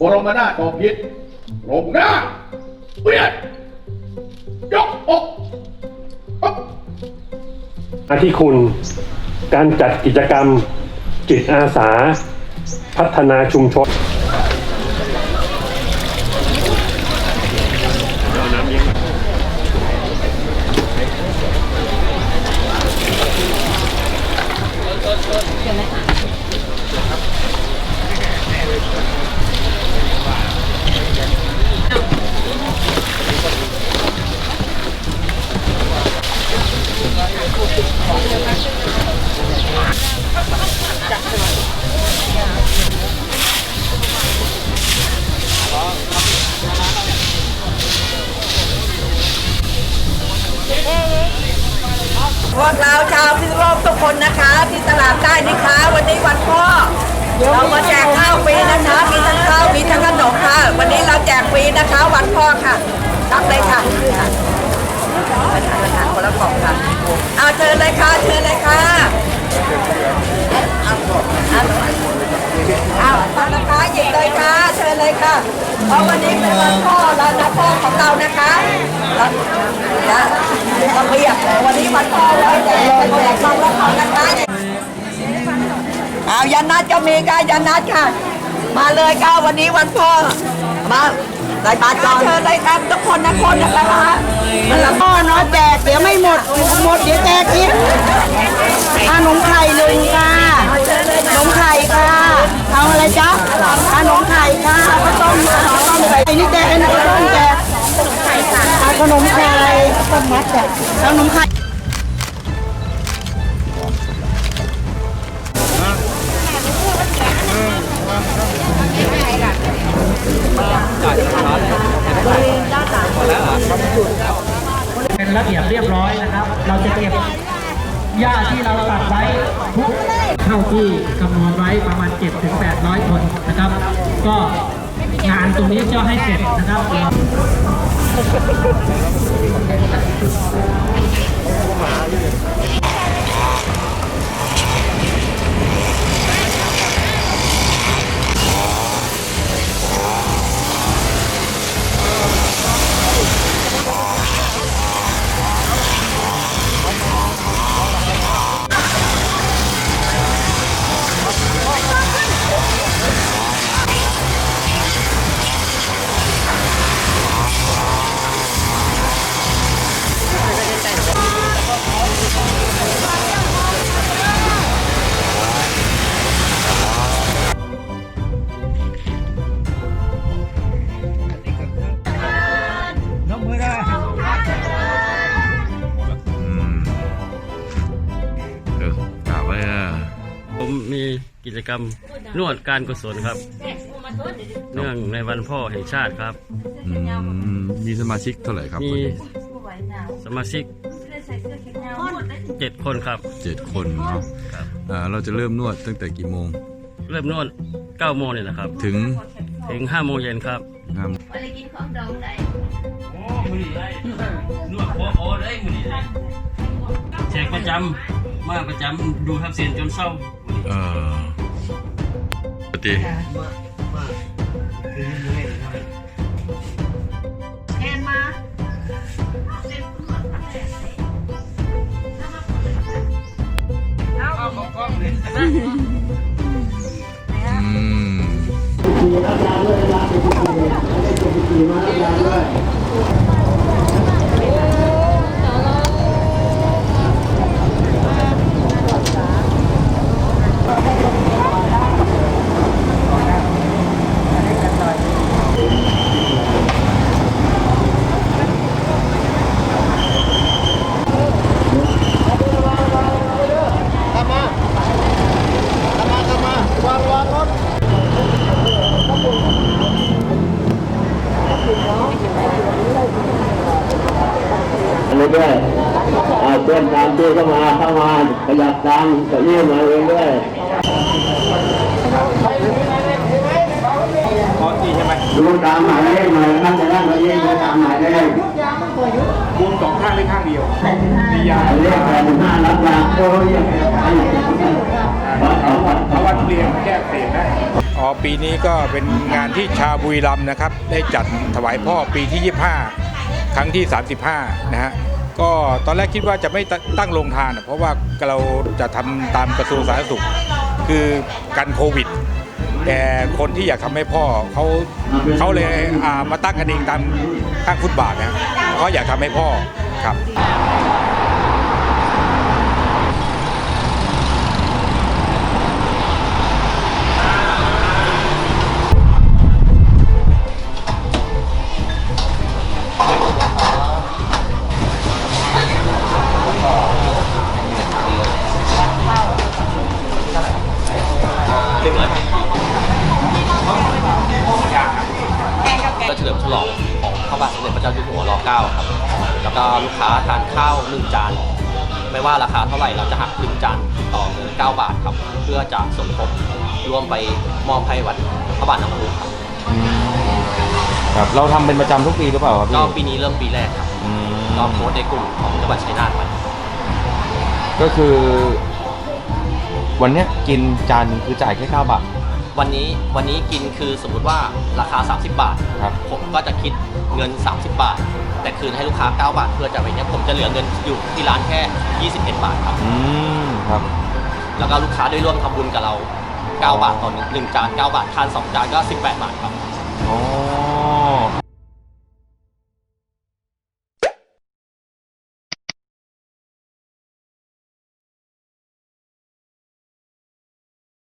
บรมนาถบพิตรลงหน้าเวียนยกอกอ๊อบหน้าที่คุณ การจัดกิจกรรมจิตอาสา พัฒนาชุมชน พวกเราชาวพิษณุโลกทุกคนนะคะ ที่ตลาดใต้นะคะ วันนี้วันพ่อเรามาแจกข้าวฟรีนะคะ มีทั้งข้าวมีทั้งขนมค่ะ วันนี้เราแจกฟรีนะคะ วันพ่อค่ะรับเลยค่ะประทานอาหารคนละกล่องค่ะเอาเชิญเลยค่ะเชิญเลยค่ะเอาเอามานะคะหยิบเลยค่ะเชิญเลยค่ะเพราะวันนี้เป็นวันพ่อแล้วนะพ่อของเรานะคะแล้ว นะก็เรียกวันนี้วันพ่อแล้วแจกแจกความรักของนะคะเอายันนัดก็มีค่ะยันนัดค่ะ มาเลยค่ะวันนี้วันพ่อมาใส่บาตรก่อนเชิญเลยครับทุกคนนะคนนะคะมันละพ่อเนาะแจกเดี๋ยวไม่หมดหมดเดี๋ยวแจกอีกขนมไข่หนึ่งค่ะขนมไข่ค่ะ เอาอะไรจ๊ะขนมไข่ค่ะข้าวต้มข้าวต้มใส่นี่แจกนะข้าวต้มแจก ขนมไข่ต้มมัดแจกขนมไข่เป็นระเบียบเรียบร้อยนะครับ เราจะเก็บหญ้าที่เราตัดไว้ทุกเท่าที่คำนวณไว้ประมาณ7ถึง800 คนนะครับ ก็งานตรงนี้จะให้เสร็จนะครับ เอ จกรรมนวดการกุศลครับ เนื่องในวันพ่อแห่งชาติครับ อืมมีสมาชิกเท่าไหร่ครับมีวันนี้สมาชิกเจ็ดคนครับ เจ็ดคนเนาะครับ อ่าเราจะเริ่มนวดตั้งแต่กี่โมงเริ่มนวด9โมงเนี่ยนะครับ ถึงถึง5โมงเย็นครับห้าโมงนวดโอ้โหได้มือดีแจกประจำมาประจำดูทับเสียนจนเศร้า เอ่อ ปกติอืม เรื่อยๆเอาเพื่อนตามที่เข้ามาเข้ามาขยับตามเก้าอี้มาเรื่อยๆดูตามหมายเลขหน่อยท่านจะนั่งเก้าอี้ดูตามหมายเลขวงสองข้างได้ข้างเดียวมียาหมายเลขแปดสิบห้ารับยาโอ้ยยังไงไปเพราะว่าทุเรียนแก้เสพปีนี้ก็เป็นงานที่ชาวบุรีรัมย์นะครับ ได้จัดถวายพ่อปีที่ 25 ครั้งที่ 35 นะฮะก็ตอนแรกคิดว่าจะไม่ตั้งโรงทาน เพราะว่าเราจะทำตามกระทรวงสาธารณสุข คือกันโควิด แต่คนที่อยากทำให้พ่อเขาเขาเลยามาตั้งกันเองตามตั้งฟุตบาทนะเขาอยากทำให้พ่อครับ แล้วก็ลูกค้าทานข้าวหนึ่งจานไม่ว่าราคาเท่าไหร่เราจะหักหนึ่งจานต่อเงิน9บาทครับ เพื่อจะสมทบร่วมไปมอบให้วัดพระบาทน้ำพุครับครับ เราทำเป็นประจำทุกปีหรือเปล่าครับก็พี่ปีนี้เริ่มปีแรกครับอืมก็โพสต์ในกลุ่มของจังหวัดชัยนาทไปก็คือ วันเนี้ยกินจานหนึงคือจ่ายแค่9บาท วันนี้วันนี้กินคือสมมุติว่าราคา 30 บาทครับ ผมก็จะคิดเงิน 30 บาท แต่คืนให้ลูกค้า 9 บาท เพื่อจะไปเนี้ยผมจะเหลือเงินอยู่ที่ร้านแค่ 21 บาทครับ อืมครับ แล้วก็ลูกค้าได้ร่วมทำบุญกับเรา 9 บาทต่อหนึ่งหนึ่งจาน 9 บาททาน 2 จานก็ 18 บาทครับอ๋อ